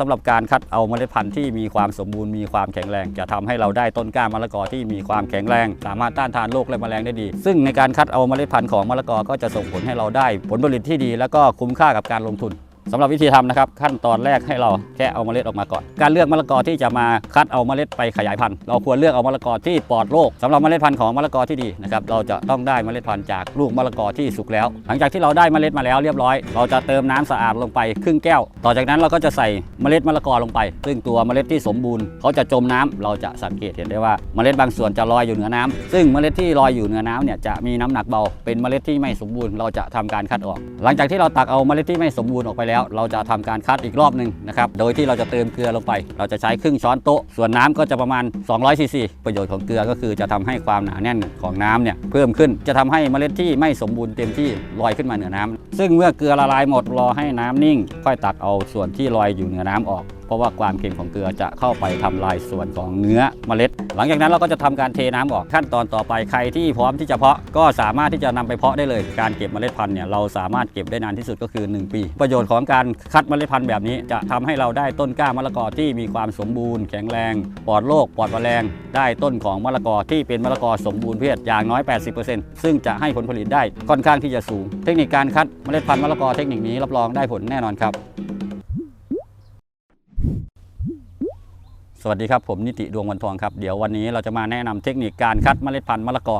สำหรับการคัดเอาเมล็ดพันธุ์ที่มีความสมบูรณ์มีความแข็งแรง จะทำให้เราได้ต้นกล้ามะละกอที่มีความแข็งแรง สามารถต้านทานโรคและแมลงได้ดี ซึ่งในการคัดเอาเมล็ดพันธุ์ของมะละกอก็จะส่งผลให้เราได้ผลผลิตที่ดี และก็คุ้มค่ากับการลงทุน สำหรับวิธีทำนะครับขั้นตอนแรกให้เราแค่เอาเมล็ดออกมาก่อน การเลือกมะละกอที่จะมาคัดเอาเมล็ดไปขยายพันธุ์เราควรเลือกเอามะละกอที่ปลอดโรคสำหรับเมล็ดพันธุ์ของมะละกอที่ดีนะครับเราจะต้องได้เมล็ดพันธุ์จากลูกมะละกอที่สุกแล้ว หลังจากที่เราได้เมล็ดมาแล้วเรียบร้อย เราจะเติมน้ำสะอาดลงไปครึ่งแก้ว ต่อจากนั้นเราก็จะใส่เมล็ดมะละกอลงไป ซึ่งตัวเมล็ดที่สมบูรณ์เขาจะจมน้ำเราจะสังเกตเห็นได้ว่าเมล็ดบางส่วนจะลอยอยู่เหนือน้ำซึ่งเมล็ดที่ลอยอยู่เหนือน้ำเนี่ยจะมีน้ำหนักเบาเป็นเมล็ดที่ไม่สมบูรณ์เราจะทำการคัดออก หลังจากที่เราตักเอาเมล็ดที่ไม่สมบูรณ์ออกไปแล้วเราจะทำการคัดอีกรอบหนึ่งนะครับโดยที่เราจะเติมเกลือลงไป เราจะใช้ครึ่งช้อนโต๊ะ ส่วนน้ำก็จะประมาณ200ซีซีประโยชน์ของเกลือก็คือจะทำให้ความหนาแน่นของน้ำเนี่ยเพิ่มขึ้นจะทำให้เมล็ดที่ไม่สมบูรณ์เต็มที่ลอยขึ้นมาเหนือน้ำซึ่งเมื่อเกลือละลายหมดรอให้น้ำนิ่ง ค่อยตักเอาส่วนที่ลอยอยู่เหนือน้ำออกเพราะว่าความเค็มของเกลือจะเข้าไปทำลายส่วนของเนื้อเมล็ด หลังจากนั้นเราก็จะทำการเทน้ำออกขั้นตอนต่อไปใครที่พร้อมที่จะเพาะก็สามารถที่จะนำไปเพาะได้เลย การเก็บเมล็ดพันธุ์เนี่ยเราสามารถเก็บได้นานที่สุดก็คือ 1 ปี ประโยชน์ของการคัดเมล็ดพันธุ์แบบนี้ จะทำให้เราได้ต้นกล้ามะละกอที่มีความสมบูรณ์แข็งแรง ปลอดโรคปลอดแมลงได้ต้นของมะละกอที่เป็นมะละกอสมบูรณ์เพศอย่างน้อย 80%ซึ่งจะให้ผลผลิตได้ค่อนข้างที่จะสูง เทคนิคการคัดเมล็ดพันธุ์มะละกอเทคนิคนี้รับรองได้ผลแน่นอนครับ วัสดีครับผมนิติดวงวันทองครับเดี๋ยววันนี้เราจะมาแนะนำเทคนิคการคัดเมล็ดพันธุ์มะละกอ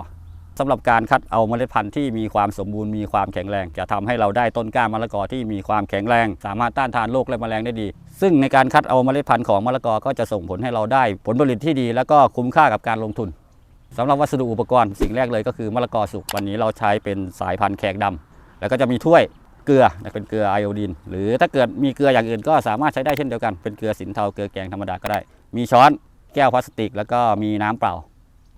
สำหรับการคัดเอาเมล็ดพันธุ์ที่มีความสมบูรณ์มีความแข็งแรง จะทำให้เราได้ต้นกล้ามะละกอที่มีความแข็งแรง สามารถต้านทานโรคและแมลงได้ดี ซึ่งในการคัดเอาเมล็ดพันธุ์ของมะละกอก็จะส่งผลให้เราได้ผลผลิตที่ดี แล้วก็คุ้มค่ากับการลงทุนสำหรับวัสดุอุปกรณ์สิ่งแรกเลยก็คือมะละกอสุกวันนี้เราใช้เป็นสายพันธุ์แขกดำแล้วก็จะมีถ้วยเกลือเป็นเกลือไอโอดีนหรือถ้าเกิดมีเกลืออย่างอื่นก็สามารถใช้ได้เช่นเดียวกันเป็นเกลือสินเทาเกลือแกงธรรมดาก็ได้ มีช้อนแก้วพลาสติก แล้วก็มีน้ำเปล่า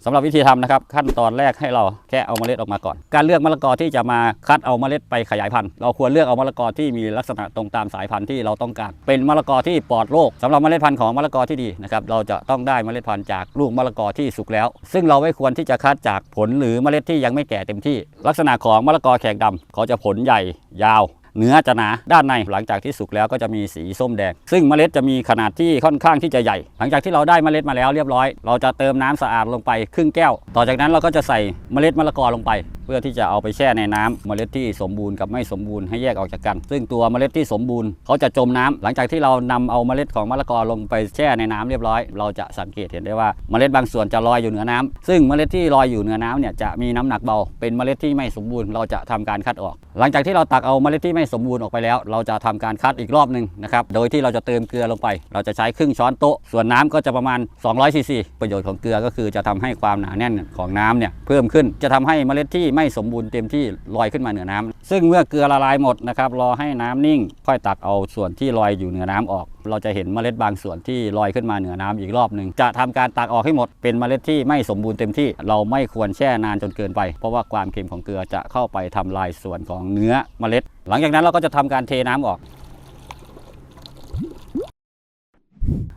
สำหรับวิธีทำนะครับ ขั้นตอนแรกให้เราแค่เอาเมล็ดออกมาก่อน การเลือกมะละกอที่จะมาคัดเอาเมล็ดไปขยายพันธุ์เราควรเลือกเอามะละกอที่มีลักษณะตรงตามสายพันธุ์ที่เราต้องการ เป็นมะละกอที่ปลอดโรคสำหรับเมล็ดพันธุ์ของมะละกอที่ดีนะครับเราจะต้องได้เมล็ดพันธุ์จากลูกมะละกอที่สุกแล้ว ซึ่งเราไม่ควรที่จะคัดจากผลหรือเมล็ดที่ยังไม่แก่เต็มที่ ลักษณะของมะละกอแขกดำเขาจะผลใหญ่ยาว เนื้อจะหนาด้านในหลังจากที่สุกแล้วก็จะมีสีส้มแดง ซึ่งเมล็ดจะมีขนาดที่ค่อนข้างที่จะใหญ่ หลังจากที่เราได้เมล็ดมาแล้วเรียบร้อย เราจะเติมน้ำสะอาดลงไปครึ่งแก้ว ต่อจากนั้นเราก็จะใส่เมล็ดมะละกอลงไป เพื่อที่จะเอาไปแช่ในน้ำเมล็ดที่สมบูรณ์กับไม่สมบูรณ์ให้แยกออกจากกัน ซึ่งตัวเมล็ดที่สมบูรณ์เขาจะจมน้ำหลังจากที่เรานำเอาเมล็ดของมะละกอลงไปแช่ในน้ำเรียบร้อย เราจะสังเกตเห็นได้ว่าเมล็ดบางส่วนจะลอยอยู่เหนือน้ำซึ่งเมล็ดที่ลอยอยู่เหนือน้ำเนี่ยจะมีน้ำหนักเบา เป็นเมล็ดที่ไม่สมบูรณ์ เราจะทำการคัดออก หลังจากที่เราตักเอาเมล็ดที่ไม่สมบูรณ์ออกไปแล้ว เราจะทำการคัดอีกรอบหนึ่งนะครับ โดยที่เราจะเติมเกลือลงไป เราจะใช้ครึ่งช้อนโต๊ะ ส่วนน้ำก็จะประมาณ200ซีซีประโยชน์ของเกลือก็คือจะทำให้ความหนาแน่นของน้ำเนี่ยเพิ่มขึ้น จะทำให้เมล็ดที่ไม่สมบูรณ์เต็มที่ลอยขึ้นมาเหนือน้ำซึ่งเมื่อเกลือละลายหมดนะครับ รอให้น้ำนิ่ง ค่อยตักเอาส่วนที่ลอยอยู่เหนือน้ำออก เราจะเห็นเมล็ดบางส่วนที่ลอยขึ้นมาเหนือน้ำอีกรอบหนึ่งจะทำการตักออกให้หมดเป็นเมล็ดที่ไม่สมบูรณ์เต็มที่ เราไม่ควรแช่นานจนเกินไป เพราะว่าความเค็มของเกลือจะเข้าไปทำลายส่วนของเนื้อเมล็ด หลังจากนั้นเราก็จะทำการเทน้ำออก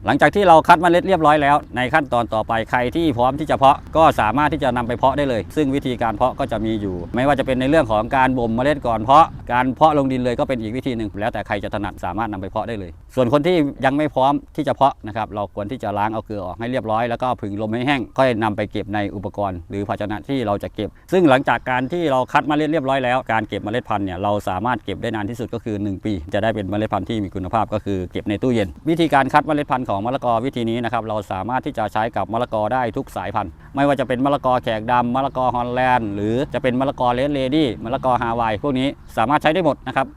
หลังจากที่เราคัดเมล็ดเรียบร้อยแล้ว ในขั้นตอนต่อไปใครที่พร้อมที่จะเพาะก็สามารถที่จะนำไปเพาะได้เลย ซึ่งวิธีการเพาะก็จะมีอยู่ ไม่ว่าจะเป็นในเรื่องของการบ่มเมล็ดก่อนเพาะการเพาะลงดินเลยก็เป็นอีกวิธีหนึ่งแล้วแต่ใครจะถนัดสามารถนำไปเพาะได้เลย ส่วนคนที่ยังไม่พร้อมที่จะเพาะนะครับเราควรที่จะล้างเอาเกลือออกให้เรียบร้อยแล้วก็ผึ่งลมให้แห้งค่อยนำไปเก็บในอุปกรณ์ หรือภาชนะที่เราจะเก็บ ซึ่งหลังจากการที่เราคัดเมล็ดเรียบร้อยแล้ว การเก็บเมล็ดพันธุ์เนี่ยเราสามารถเก็บได้นานที่สุดก็คือ 1 ปี จะได้เป็นเมล็ดพันธุ์ที่มีคุณภาพก็คือเก็บในตู้เย็น วิธีการคัดเมล็ดพันธุ์ของมะละกอวิธีนี้นะครับเราสามารถที่จะใช้กับมะละกอได้ทุกสายพันธุ์ไม่ว่าจะเป็นมะละกอแขกดำมะละกอฮอลแลนด์หรือจะเป็นมะละกอเลดเลดี้มะละกอฮาวายพวกนี้สามารถใช้ได้หมดนะครับ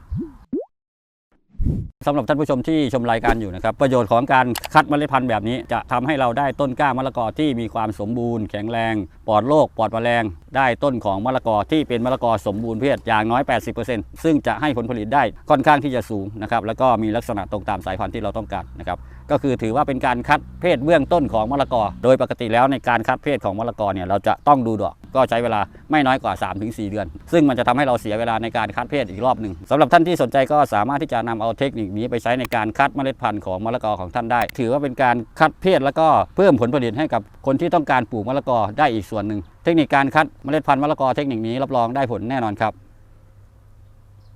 สำหรับท่านผู้ชมที่ชมรายการอยู่นะครับ ประโยชน์ของการคัดเมล็ดพันธุ์แบบนี้ จะทำให้เราได้ต้นกล้ามะละกอที่มีความสมบูรณ์แข็งแรง ปลอดโรคปลอดแมลง ได้ต้นของมะละกอที่เป็นมะละกอสมบูรณ์เพศอย่างน้อย 80%ซึ่งจะให้ผลผลิตได้ค่อนข้างที่จะสูงนะครับแล้วก็มีลักษณะตรงตามสายพันธุ์ที่เราต้องการนะครับก็คือถือว่าเป็นการคัดเพศเบื้องต้นของมะละกอ โดยปกติแล้วในการคัดเพศของมะละกอเนี่ยเราจะต้องดูดอกก็ใช้เวลาไม่น้อยกว่า 3-4 เดือน ซึ่งมันจะทำให้เราเสียเวลาในการคัดเพศอีกรอบหนึ่งสำหรับท่านที่สนใจก็สามารถที่จะนำเอาเทคนิคนี้ไปใช้ในการคัดเมล็ดพันธุ์ของมะละกอของท่านได้ ถือว่าเป็นการคัดเพศแล้วก็เพิ่มผลผลิตให้กับคนที่ต้องการปลูกมะละกอได้อีกส่วนหนึ่ง เทคนิคการคัดเมล็ดพันธุ์มะละกอเทคนิคนี้รับรองได้ผลแน่นอนครับ